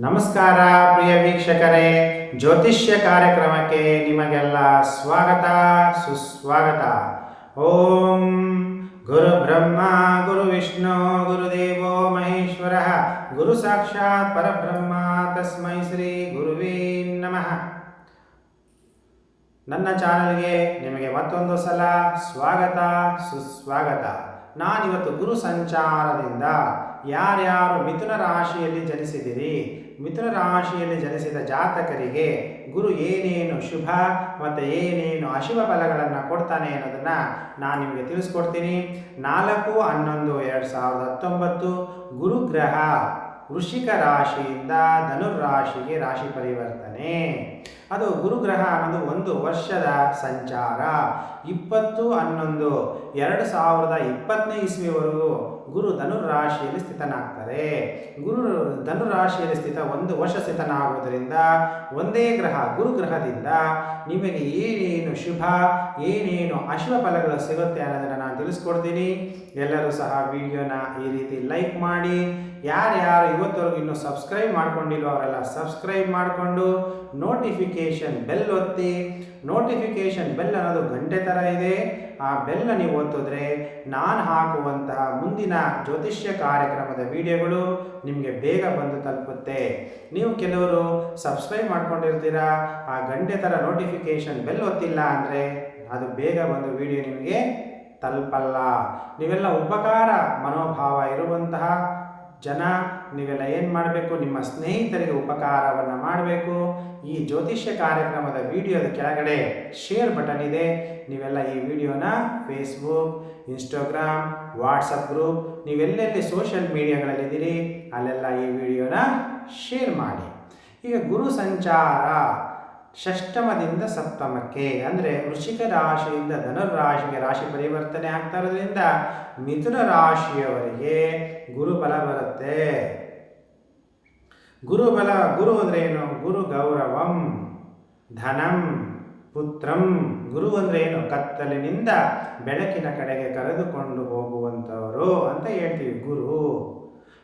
ನಮಸ್ಕಾರ, ಪ್ರಿಯ ವೀಕ್ಷಕರೇ. ಜ್ಯೋತಿಷ್ಯ ಕಾರ್ಯಕ್ರಮಕ್ಕೆ ನಿಮಗೆಲ್ಲ ಸ್ವಾಗತ, ಸುಸ್ವಾಗತ. ಓಂ ಗುರು ಬ್ರಹ್ಮ, ಗುರು ವಿಷ್ಣು, ಗುರುದೇವೋ ಮಹೇಶ್ವರ. ಗುರು ಸಾಕ್ಷಾತ್ ಪರಬ್ರಹ್ಮ, ತಸ್ಮೈ ಶ್ರೀ ಗುರುವೇ ನಮಃ. ನನ್ನ ಚಾನಲ್ಗೆ ನಿಮಗೆ ಮತ್ತೊಂದು ಸಲ ಸ್ವಾಗತ, ಸುಸ್ವಾಗತ. ನಾನಿವತ್ತು ಗುರು ಸಂಚಾರದಿಂದ ಯಾರ್ಯಾರು ಮಿಥುನ ರಾಶಿಯಲ್ಲಿ ಜನಿಸಿದಿರಿ, ಮಿಥುನ ರಾಶಿಯಲ್ಲಿ ಜನಿಸಿದ ಜಾತಕರಿಗೆ ಗುರು ಏನೇನು ಶುಭ ಮತ್ತು ಏನೇನು ಅಶುಭ ಫಲಗಳನ್ನು ಕೊಡ್ತಾನೆ ಅನ್ನೋದನ್ನು ನಾನು ನಿಮಗೆ ತಿಳಿಸ್ಕೊಡ್ತೀನಿ. ನಾಲ್ಕು, ಹನ್ನೊಂದು, ಎರಡು ಸಾವಿರದ ಹತ್ತೊಂಬತ್ತು ಗುರುಗ್ರಹ ವೃಷಿಕ ರಾಶಿಯಿಂದ ಧನುರಾಶಿಗೆ ರಾಶಿ ಪರಿವರ್ತನೆ. ಅದು ಗುರುಗ್ರಹ ಅನ್ನೋದು ಒಂದು ವರ್ಷದ ಸಂಚಾರ. ಇಪ್ಪತ್ತು, ಹನ್ನೊಂದು, ಎರಡು ಸಾವಿರದ ಇಪ್ಪತ್ತನೇ ಇಸ್ವಿವರೆಗೂ ಗುರು ಧನುರಾಶಿಯಲ್ಲಿ ಸ್ಥಿತನಾಗ್ತಾರೆ. ಗುರು ಧನುರಾಶಿಯಲ್ಲಿ ಸ್ಥಿತ ಒಂದು ವರ್ಷ ಸ್ಥಿತನಾಗುವುದರಿಂದ ಒಂದೇ ಗ್ರಹ ಗುರುಗ್ರಹದಿಂದ ನಿಮಗೆ ಏನೇನು ಶುಭ, ಏನೇನು ಅಶುಭ ಫಲಗಳು ಸಿಗುತ್ತೆ ಅನ್ನೋದನ್ನು ನಾನು ತಿಳಿಸ್ಕೊಡ್ತೀನಿ. ಎಲ್ಲರೂ ಸಹ ವಿಡಿಯೋನ ಈ ರೀತಿ ಲೈಕ್ ಮಾಡಿ ಯಾರ್ಯಾರು ಇವತ್ತವರೆಗೂ ಇನ್ನೂ ಸಬ್ಸ್ಕ್ರೈಬ್ ಮಾಡ್ಕೊಂಡಿಲ್ವೋ ಅವರೆಲ್ಲ ಸಬ್ಸ್ಕ್ರೈಬ್ ಮಾಡಿಕೊಂಡು ನೋಟಿಫಿಕೇಷನ್ ಬೆಲ್ ಒತ್ತಿ. ನೋಟಿಫಿಕೇಷನ್ ಬೆಲ್ ಅನ್ನೋದು ಗಂಟೆ ಥರ ಇದೆ. ಆ ಬೆಲ್ಲ ನೀವು ಒತ್ತಿದ್ರೆ ನಾನು ಹಾಕುವಂತಹ ಮುಂದಿನ ಜ್ಯೋತಿಷ್ಯ ಕಾರ್ಯಕ್ರಮದ ವಿಡಿಯೋಗಳು ನಿಮಗೆ ಬೇಗ ಬಂದು ತಲುಪುತ್ತೆ. ನೀವು ಕೆಲವರು ಸಬ್ಸ್ಕ್ರೈಬ್ ಮಾಡ್ಕೊಂಡಿರ್ತೀರಾ? ಆ ಗಂಟೆ ಥರ ನೋಟಿಫಿಕೇಷನ್ ಬೆಲ್ ಒತ್ತಿಲ್ಲ ಅಂದರೆ ಅದು ಬೇಗ ಬಂದು ವಿಡಿಯೋ ನಿಮಗೆ ತಲುಪಲ್ಲ. ನೀವೆಲ್ಲ ಉಪಕಾರ ಮನೋಭಾವ ಇರುವಂತಹ ಜನ ನೀವೆಲ್ಲ ಏನು ಮಾಡಬೇಕು? ನಿಮ್ಮ ಸ್ನೇಹಿತರಿಗೆ ಉಪಕಾರವನ್ನು ಮಾಡಬೇಕು. ಈ ಜ್ಯೋತಿಷ್ಯ ಕಾರ್ಯಕ್ರಮದ ವಿಡಿಯೋದ ಕೆಳಗಡೆ ಶೇರ್ ಬಟನ್ ಇದೆ. ನೀವೆಲ್ಲ ಈ ವಿಡಿಯೋನ ಫೇಸ್ಬುಕ್ ಇನ್ಸ್ಟಾಗ್ರಾಮ್ ವಾಟ್ಸಪ್ ಗ್ರೂಪ್ ನೀವೆಲ್ಲೆಲ್ಲಿ ಸೋಷಿಯಲ್ ಮೀಡಿಯಾಗಳಲ್ಲಿದ್ದೀರಿ ಅಲ್ಲೆಲ್ಲ ಈ ವಿಡಿಯೋನ ಶೇರ್ ಮಾಡಿ. ಈಗ ಗುರು ಸಂಚಾರ ಷಷ್ಟಮದಿಂದ ಸಪ್ತಮಕ್ಕೆ, ಅಂದರೆ ವೃಶ್ಚಿಕ ರಾಶಿಯಿಂದ ಧನುರಾಶಿಗೆ ರಾಶಿ ಪರಿವರ್ತನೆ ಆಗ್ತಾ ಇರೋದ್ರಿಂದ ಮಿಥುನ ರಾಶಿಯವರಿಗೆ ಗುರುಬಲ ಬರುತ್ತೆ. ಗುರುಬಲ ಗುರು ಅಂದರೆ ಏನು? ಗುರು ಗೌರವಂ, ಧನಂ, ಪುತ್ರಂ. ಗುರು ಅಂದರೆ ಏನು? ಕತ್ತಲಿನಿಂದ ಬೆಳಕಿನ ಕಡೆಗೆ ಕರೆದುಕೊಂಡು ಹೋಗುವಂಥವರು ಅಂತ ಹೇಳ್ತೀವಿ ಗುರು.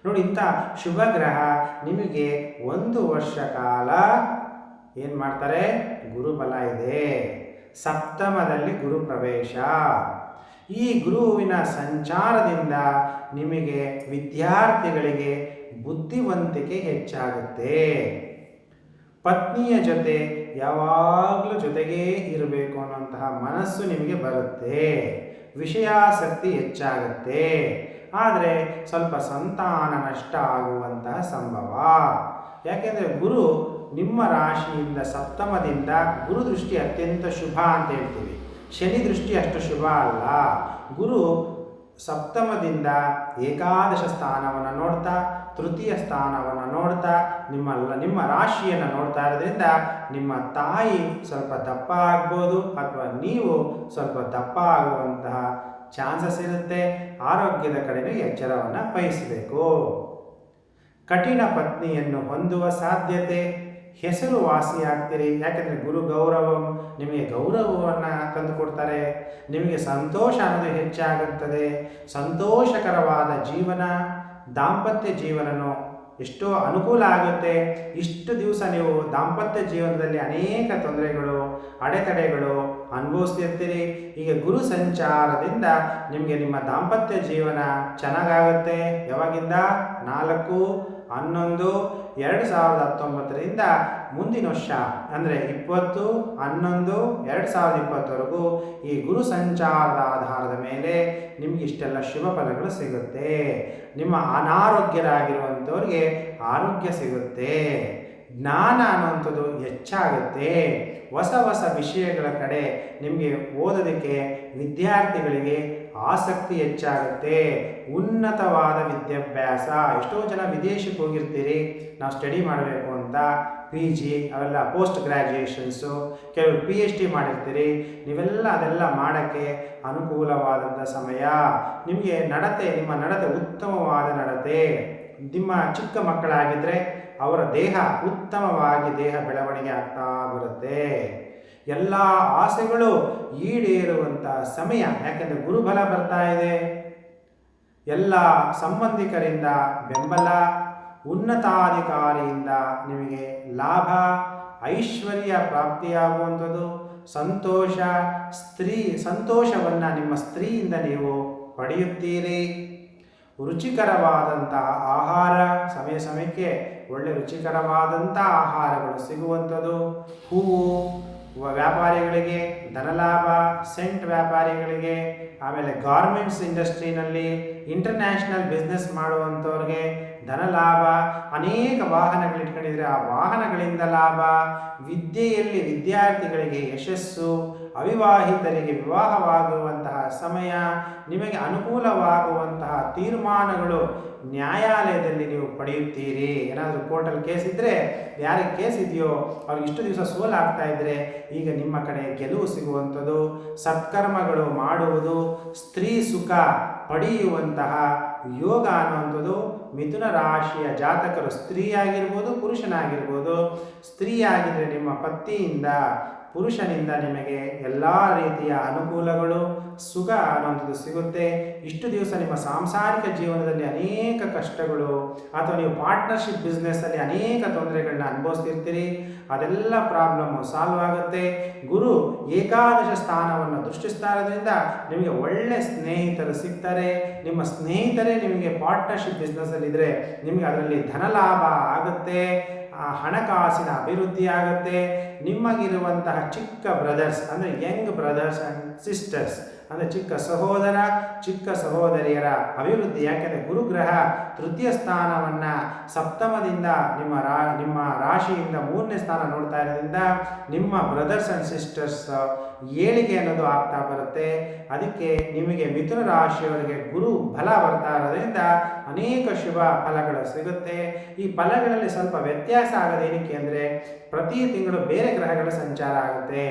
ನೋಡಿ ಇಂಥ ಶುಭ ಗ್ರಹ ನಿಮಗೆ ಒಂದು ವರ್ಷ ಕಾಲ ಏನು ಮಾಡ್ತಾರೆ? ಗುರುಬಲ ಇದೆ. ಸಪ್ತಮದಲ್ಲಿ ಗುರು ಪ್ರವೇಶ. ಈ ಗುರುವಿನ ಸಂಚಾರದಿಂದ ನಿಮಗೆ ವಿದ್ಯಾರ್ಥಿಗಳಿಗೆ ಬುದ್ಧಿವಂತಿಕೆ ಹೆಚ್ಚಾಗುತ್ತೆ. ಪತ್ನಿಯ ಜೊತೆ ಯಾವಾಗಲೂ ಜೊತೆಗೇ ಇರಬೇಕು ಅನ್ನುವಂತಹ ಮನಸ್ಸು ನಿಮಗೆ ಬರುತ್ತೆ. ವಿಷಯಾಸಕ್ತಿ ಹೆಚ್ಚಾಗುತ್ತೆ. ಆದರೆ ಸ್ವಲ್ಪ ಸಂತಾನ ನಷ್ಟ ಆಗುವಂತಹ ಸಂಭವ. ಯಾಕೆಂದರೆ ಗುರು ನಿಮ್ಮ ರಾಶಿಯಿಂದ ಸಪ್ತಮದಿಂದ ಗುರು ದೃಷ್ಟಿ ಅತ್ಯಂತ ಶುಭ ಅಂತ ಹೇಳ್ತೀವಿ. ಶನಿ ದೃಷ್ಟಿ ಅಷ್ಟು ಶುಭ ಅಲ್ಲ. ಗುರು ಸಪ್ತಮದಿಂದ ಏಕಾದಶ ಸ್ಥಾನವನ್ನು ನೋಡ್ತಾ, ತೃತೀಯ ಸ್ಥಾನವನ್ನು ನೋಡ್ತಾ, ನಿಮ್ಮ ನಿಮ್ಮ ರಾಶಿಯನ್ನು ನೋಡ್ತಾ ಇರೋದ್ರಿಂದ ನಿಮ್ಮ ತಾಯಿ ಸ್ವಲ್ಪ ದಪ್ಪ ಆಗ್ಬೋದು ಅಥವಾ ನೀವು ಸ್ವಲ್ಪ ದಪ್ಪ ಆಗುವಂತಹ ಚಾನ್ಸಸ್ ಇರುತ್ತೆ. ಆರೋಗ್ಯದ ಕಡೆಗೆ ಎಚ್ಚರವನ್ನು ವಹಿಸಬೇಕು. ಕಠಿಣ ಪತ್ನಿಯನ್ನು ಹೊಂದುವ ಸಾಧ್ಯತೆ. ಹೆಸರು ವಾಸಿಯಾಗ್ತೀರಿ. ಯಾಕೆಂದರೆ ಗುರು ಗೌರವಂ ನಿಮಗೆ ಗೌರವವನ್ನು ತಂದು ಕೊಡ್ತಾರೆ ನಿಮಗೆ ಸಂತೋಷ ಅನ್ನೋದು ಹೆಚ್ಚಾಗುತ್ತದೆ. ಸಂತೋಷಕರವಾದ ಜೀವನ, ದಾಂಪತ್ಯ ಜೀವನನು ಎಷ್ಟೋ ಅನುಕೂಲ ಆಗುತ್ತೆ. ಇಷ್ಟು ದಿವಸ ನೀವು ದಾಂಪತ್ಯ ಜೀವನದಲ್ಲಿ ಅನೇಕ ತೊಂದರೆಗಳು, ಅಡೆತಡೆಗಳು ಅನುಭವಿಸ್ತಿರ್ತೀರಿ. ಈಗ ಗುರು ಸಂಚಾರದಿಂದ ನಿಮಗೆ ನಿಮ್ಮ ದಾಂಪತ್ಯ ಜೀವನ ಚೆನ್ನಾಗಾಗುತ್ತೆ. ಯಾವಾಗಿಂದ? ನಾಲ್ಕು ಹನ್ನೊಂದು, ಎರಡು ಸಾವಿರದ ಹತ್ತೊಂಬತ್ತರಿಂದ ಮುಂದಿನ ವರ್ಷ, ಅಂದರೆ ಇಪ್ಪತ್ತು, ಹನ್ನೊಂದು, ಎರಡು ಸಾವಿರದ ಇಪ್ಪತ್ತವರೆಗೂ ಈ ಗುರು ಸಂಚಾರದ ಆಧಾರದ ಮೇಲೆ ನಿಮಗೆ ಇಷ್ಟೆಲ್ಲ ಶುಭ ಫಲಗಳು ಸಿಗುತ್ತೆ. ನಿಮ್ಮ ಅನಾರೋಗ್ಯರಾಗಿರುವಂಥವ್ರಿಗೆ ಆರೋಗ್ಯ ಸಿಗುತ್ತೆ. ಜ್ಞಾನ ಅನ್ನುವಂಥದ್ದು ಹೆಚ್ಚಾಗುತ್ತೆ. ಹೊಸ ಹೊಸ ವಿಷಯಗಳ ಕಡೆ ನಿಮಗೆ ಓದೋದಕ್ಕೆ ವಿದ್ಯಾರ್ಥಿಗಳಿಗೆ ಆಸಕ್ತಿ ಹೆಚ್ಚಾಗುತ್ತೆ. ಉನ್ನತವಾದ ವಿದ್ಯಾಭ್ಯಾಸ. ಎಷ್ಟೋ ಜನ ವಿದೇಶಕ್ಕೆ ಹೋಗಿರ್ತೀರಿ. ನಾವು ಸ್ಟಡಿ ಮಾಡಬೇಕು ಅಂತ. ಪಿ ಜಿ ಅವೆಲ್ಲ ಪೋಸ್ಟ್ ಗ್ರ್ಯಾಜುಯೇಷನ್ಸು ಕೆಲವರು ಪಿ ಎಚ್ ಡಿ ಮಾಡಿರ್ತೀರಿ. ನೀವೆಲ್ಲ ಅದೆಲ್ಲ ಮಾಡೋಕ್ಕೆ ಅನುಕೂಲವಾದಂಥ ಸಮಯ. ನಿಮಗೆ ನಡತೆ, ನಿಮ್ಮ ನಡತೆ ಉತ್ತಮವಾದ ನಡತೆ. ನಿಮ್ಮ ಚಿಕ್ಕ ಮಕ್ಕಳಾಗಿದ್ದರೆ ಅವರ ದೇಹ ಉತ್ತಮವಾಗಿ ದೇಹ ಬೆಳವಣಿಗೆ ಆಗ್ತಾ ಬರುತ್ತೆ. ಎಲ್ಲ ಆಸೆಗಳು ಈಡೇರುವಂಥ ಸಮಯ. ಯಾಕೆಂದರೆ ಗುರುಬಲ ಬರ್ತಾ ಇದೆ. ಎಲ್ಲ ಸಂಬಂಧಿಕರಿಂದ ಬೆಂಬಲ, ಉನ್ನತಾಧಿಕಾರಿಯಿಂದ ನಿಮಗೆ ಲಾಭ, ಐಶ್ವರ್ಯ ಪ್ರಾಪ್ತಿಯಾಗುವಂಥದ್ದು. ಸಂತೋಷ, ಸ್ತ್ರೀ, ಸಂತೋಷವನ್ನು ನಿಮ್ಮ ಸ್ತ್ರೀಯಿಂದ ನೀವು ಪಡೆಯುತ್ತೀರಿ. ರುಚಿಕರವಾದಂಥ ಆಹಾರ, ಸಮಯ ಸಮಯಕ್ಕೆ ಒಳ್ಳೆ ರುಚಿಕರವಾದಂಥ ಆಹಾರಗಳು ಸಿಗುವಂಥದ್ದು. ಹೂವು ವ್ಯಾಪಾರಿಗಳಿಗೆ ಧನಲಾಭ ಸೆಂಟ್ ವ್ಯಾಪಾರಿಗಳಿಗೆ ಆಮೇಲೆ ಗಾರ್ಮೆಂಟ್ಸ್ ಇಂಡಸ್ಟ್ರಿನಲ್ಲಿ ಇಂಟರ್ನ್ಯಾಷನಲ್ ಬಿಸ್ನೆಸ್ ಮಾಡುವಂಥವ್ರಿಗೆ ಧನಲಾಭ, ಅನೇಕ ವಾಹನಗಳು ಇಟ್ಕೊಂಡಿದ್ರೆ ಆ ವಾಹನಗಳಿಂದ ಲಾಭ. ವಿದ್ಯೆಯಲ್ಲಿ ವಿದ್ಯಾರ್ಥಿಗಳಿಗೆ ಯಶಸ್ಸು, ಅವಿವಾಹಿತರಿಗೆ ವಿವಾಹವಾಗುವಂತಹ ಸಮಯ, ನಿಮಗೆ ಅನುಕೂಲವಾಗುವಂತಹ ತೀರ್ಮಾನಗಳು ನ್ಯಾಯಾಲಯದಲ್ಲಿ ನೀವು ಪಡೆಯುತ್ತೀರಿ. ಏನಾದರೂ ಕೋರ್ಟಲ್ಲಿ ಕೇಸ್ ಇದ್ದರೆ ಯಾರಿಗೆ ಕೇಸ್ ಇದೆಯೋ, ಅವ್ರಿಗೆ ಇಷ್ಟು ದಿವಸ ಸೋಲಾಗ್ತಾ ಇದ್ದರೆ ಈಗ ನಿಮ್ಮ ಕಡೆ ಗೆಲುವು ಸಿಗುವಂಥದ್ದು. ಸತ್ಕರ್ಮಗಳು ಮಾಡುವುದು, ಸ್ತ್ರೀ ಸುಖ ಪಡೆಯುವಂತಹ ಯೋಗ ಅನ್ನುವಂಥದ್ದು ಮಿಥುನ ರಾಶಿಯ ಜಾತಕರು ಸ್ತ್ರೀಯಾಗಿರ್ಬೋದು ಪುರುಷನಾಗಿರ್ಬೋದು. ಸ್ತ್ರೀಯಾಗಿದ್ದರೆ ನಿಮ್ಮ ಪತಿಯಿಂದ ಪುರುಷನಿಂದ ನಿಮಗೆ ಎಲ್ಲ ರೀತಿಯ ಅನುಕೂಲಗಳು, ಸುಖ ಅನ್ನುವಂಥದ್ದು ಸಿಗುತ್ತೆ. ಇಷ್ಟು ದಿವಸ ನಿಮ್ಮ ಸಾಂಸಾರಿಕ ಜೀವನದಲ್ಲಿ ಅನೇಕ ಕಷ್ಟಗಳು, ಅಥವಾ ನೀವು ಪಾರ್ಟ್ನರ್ಶಿಪ್ ಬಿಸ್ನೆಸ್ಸಲ್ಲಿ ಅನೇಕ ತೊಂದರೆಗಳನ್ನ ಅನುಭವಿಸ್ತಿರ್ತೀರಿ. ಅದೆಲ್ಲ ಪ್ರಾಬ್ಲಮ್ಮು ಸಾಲ್ವ್ ಆಗುತ್ತೆ. ಗುರು ಏಕಾದಶ ಸ್ಥಾನವನ್ನು ದೃಷ್ಟಿಸ್ತಾ ಇರೋದ್ರಿಂದ ನಿಮಗೆ ಒಳ್ಳೆ ಸ್ನೇಹಿತರು ಸಿಗ್ತಾರೆ. ನಿಮ್ಮ ಸ್ನೇಹಿತರೇ ನಿಮಗೆ ಪಾರ್ಟ್ನರ್ಶಿಪ್ ಬಿಸ್ನೆಸ್ಸಲ್ಲಿದ್ದರೆ ನಿಮಗೆ ಅದರಲ್ಲಿ ಧನಲಾಭ ಆಗುತ್ತೆ. ಆ ಹಣಕಾಸಿನ ಅಭಿವೃದ್ಧಿ ಆಗುತ್ತೆ. ನಿಮಗಿರುವಂತಹ ಚಿಕ್ಕ ಬ್ರದರ್ಸ್ ಅಂದರೆ ಯಂಗ್ ಬ್ರದರ್ಸ್ ಆ್ಯಂಡ್ ಸಿಸ್ಟರ್ಸ್ ಅಂದರೆ ಚಿಕ್ಕ ಸಹೋದರ, ಚಿಕ್ಕ ಸಹೋದರಿಯರ ಅಭಿವೃದ್ಧಿ. ಯಾಕೆಂದರೆ ಗುರುಗ್ರಹ ತೃತೀಯ ಸ್ಥಾನವನ್ನು ಸಪ್ತಮದಿಂದ ನಿಮ್ಮ ರಾ, ನಿಮ್ಮ ರಾಶಿಯಿಂದ ಮೂರನೇ ಸ್ಥಾನ ನೋಡ್ತಾ ಇರೋದ್ರಿಂದ ನಿಮ್ಮ ಬ್ರದರ್ಸ್ ಆ್ಯಂಡ್ ಸಿಸ್ಟರ್ಸ್ ಏಳಿಗೆ ಅನ್ನೋದು ಆಗ್ತಾ ಬರುತ್ತೆ. ಅದಕ್ಕೆ ನಿಮಗೆ ಮಿಥುನ ರಾಶಿಯವರಿಗೆ ಗುರು ಬಲ ಬರ್ತಾ ಇರೋದ್ರಿಂದ ಅನೇಕ ಶುಭ ಫಲಗಳು ಸಿಗುತ್ತೆ. ಈ ಫಲಗಳಲ್ಲಿ ಸ್ವಲ್ಪ ವ್ಯತ್ಯಾಸ ಆಗೋದೇನಕ್ಕೆ ಅಂದರೆ ಪ್ರತಿ ತಿಂಗಳು ಬೇರೆ ಗ್ರಹಗಳ ಸಂಚಾರ ಆಗುತ್ತೆ.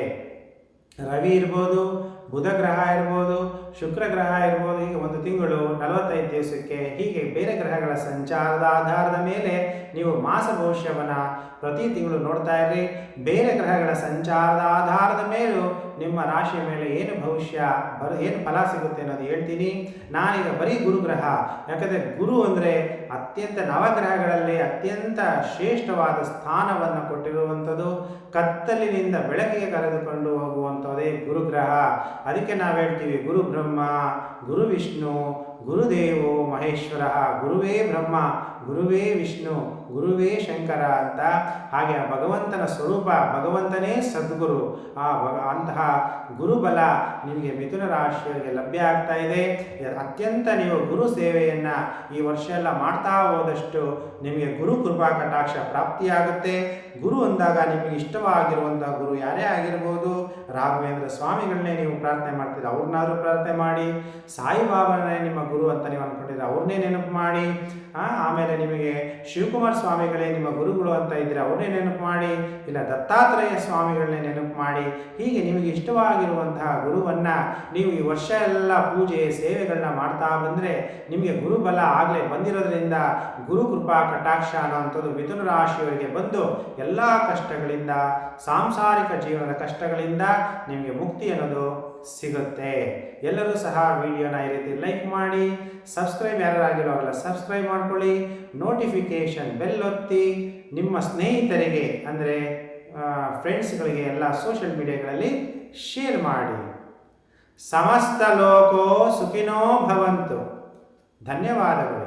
ರವಿ ಇರ್ಬೋದು ಬುಧ ಗ್ರಹ ಇರ್ಬೋದು ಶುಕ್ರ ಗ್ರಹ ಇರ್ಬೋದು, ಹೀಗೆ ಒಂದು ತಿಂಗಳು ನಲವತ್ತೈದು ದಿವಸಕ್ಕೆ ಹೀಗೆ ಬೇರೆ ಗ್ರಹಗಳ ಸಂಚಾರದ ಆಧಾರದ ಮೇಲೆ ನೀವು ಮಾಸ ಭವಿಷ್ಯವನ್ನು ಪ್ರತಿ ತಿಂಗಳು ನೋಡ್ತಾ ಇರ್ರಿ. ಬೇರೆ ಗ್ರಹಗಳ ಸಂಚಾರದ ಆಧಾರದ ಮೇಲೂ ನಿಮ್ಮ ರಾಶಿಯ ಮೇಲೆ ಏನು ಭವಿಷ್ಯ ಬರ, ಏನು ಫಲ ಸಿಗುತ್ತೆ ಅನ್ನೋದು ಹೇಳ್ತೀನಿ. ನಾನೀಗ ಬರೀ ಗುರುಗ್ರಹ. ಯಾಕಂದರೆ ಗುರು ಅಂದರೆ ಅತ್ಯಂತ ನವಗ್ರಹಗಳಲ್ಲಿ ಅತ್ಯಂತ ಶ್ರೇಷ್ಠವಾದ ಸ್ಥಾನವನ್ನು ಕೊಟ್ಟಿರುವಂಥದ್ದು. ಕತ್ತಲಿನಿಂದ ಬೆಳಕಿಗೆ ಕರೆದುಕೊಂಡು ಹೋಗುವಂಥದ್ದೇ ಗುರುಗ್ರಹ. ಅದಕ್ಕೆ ನಾವು ಹೇಳ್ತೀವಿ ಗುರು ಬ್ರಹ್ಮ, ಗುರು ವಿಷ್ಣು ಗುರುದೇವೋ ಮಹೇಶ್ವರ, ಗುರುವೇ ಬ್ರಹ್ಮ, ಗುರುವೇ ವಿಷ್ಣು, ಗುರುವೇ ಶಂಕರ ಅಂತ ಹಾಗೆ ಆ ಭಗವಂತನ ಸ್ವರೂಪ, ಭಗವಂತನೇ ಸದ್ಗುರು. ಆ ಭಗ, ಅಂತಹ ಗುರುಬಲ ನಿಮಗೆ ಮಿಥುನ ರಾಶಿಯವರಿಗೆ ಲಭ್ಯ ಆಗ್ತಾ ಇದೆ. ಅತ್ಯಂತ ನೀವು ಗುರು ಸೇವೆಯನ್ನು ಈ ವರ್ಷ ಎಲ್ಲ ಮಾಡ್ತಾ ಹೋದಷ್ಟು ನಿಮಗೆ ಗುರು ಕೃಪಾ ಕಟಾಕ್ಷ ಪ್ರಾಪ್ತಿಯಾಗುತ್ತೆ. ಗುರು ಅಂದಾಗ ನಿಮಗೆ ಇಷ್ಟವಾಗಿರುವಂಥ ಗುರು ಯಾರೇ ಆಗಿರ್ಬೋದು. ರಾಘವೇಂದ್ರ ಸ್ವಾಮಿಗಳನ್ನೇ ನೀವು ಪ್ರಾರ್ಥನೆ ಮಾಡ್ತೀರ, ಅವ್ರನ್ನಾದ್ರೂ ಪ್ರಾರ್ಥನೆ ಮಾಡಿ ಸಾಯಿಬಾಬಾನೇ ನಿಮ್ಮ ಗುರು ಅಂತ ನೀವು ಅಂದ್ಕೊಂಡಿದ್ರೆ ಅವ್ರನ್ನೇ ನೆನಪು ಮಾಡಿ ಆಮೇಲೆ ನಿಮಗೆ ಶಿವಕುಮಾರ್ ಸ್ವಾಮಿಗಳೇ ನಿಮ್ಮ ಗುರುಗಳು ಅಂತ ಇದ್ರೆ ಅವ್ರನ್ನೇ ನೆನಪು ಮಾಡಿ, ಇಲ್ಲ ದತ್ತಾತ್ರೇಯ ಸ್ವಾಮಿಗಳನ್ನೇ ನೆನಪು ಮಾಡಿ, ಹೀಗೆ ನಿಮಗೆ ಇಷ್ಟವಾಗಿರುವಂತಹ ಗುರುವನ್ನ ನೀವು ಈ ವರ್ಷ ಎಲ್ಲ ಪೂಜೆ, ಸೇವೆಗಳನ್ನ ಮಾಡ್ತಾ ಬಂದರೆ ನಿಮಗೆ ಗುರುಬಲ ಆಗಲೇ ಬಂದಿರೋದ್ರಿಂದ ಗುರು ಕೃಪಾ ಕಟಾಕ್ಷ ಅನ್ನೋವಂಥದ್ದು ಮಿಥುನ ರಾಶಿಯವರಿಗೆ ಬಂದು ಎಲ್ಲ ಕಷ್ಟಗಳಿಂದ, ಸಾಂಸಾರಿಕ ಜೀವನದ ಕಷ್ಟಗಳಿಂದ ನಿಮಗೆ ಮುಕ್ತಿ ಅನ್ನೋದು ಸಿಗುತ್ತೆ. ಎಲ್ಲರೂ ಸಹ ವಿಡಿಯೋನ ಈ ರೀತಿ ಲೈಕ್ ಮಾಡಿ, ಸಬ್ಸ್ಕ್ರೈಬ್ ಯಾರಾಗಿರೋಲ್ಲ ಸಬ್ಸ್ಕ್ರೈಬ್ ಮಾಡ್ಕೊಳ್ಳಿ. ನೋಟಿಫಿಕೇಷನ್ ಬೆಲ್ ಒತ್ತಿ, ನಿಮ್ಮ ಸ್ನೇಹಿತರಿಗೆ ಅಂದರೆ ಫ್ರೆಂಡ್ಸ್ಗಳಿಗೆ ಎಲ್ಲ ಸೋಷಿಯಲ್ ಮೀಡಿಯಾಗಳಲ್ಲಿ ಶೇರ್ ಮಾಡಿ. ಸಮಸ್ತ ಲೋಕೋ ಸುಖಿನೋ ಭವಂತು. ಧನ್ಯವಾದಗಳು.